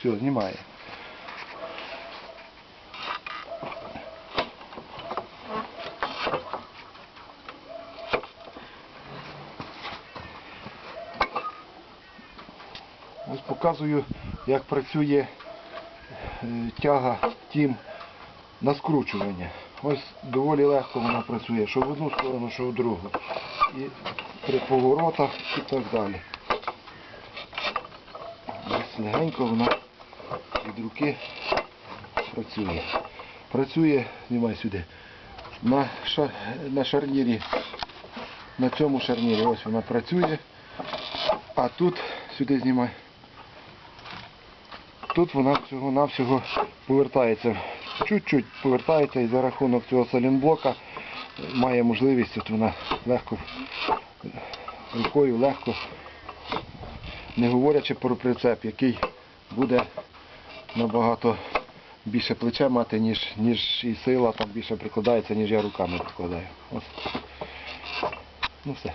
Все, знімає. Ось показую, як працює е, тяга тім на скручування. Ось доволі легко вона працює, що в одну сторону, що в другу. І при поворотах і так далі. Ось легенько вона руки працює. Працює, знімай сюди, на, ша, на шарнірі, на цьому шарнірі, ось вона працює. А тут, сюди знімай. Тут вона всього-навсього повертається. Чуть-чуть повертається і за рахунок цього салінблока має можливість, от вона легко рукою легко, не говорячи про прицеп, який буде набагато більше плече мати, ніж, ніж і сила там більше прикладається, ніж я руками прикладаю. Ось. Ну все.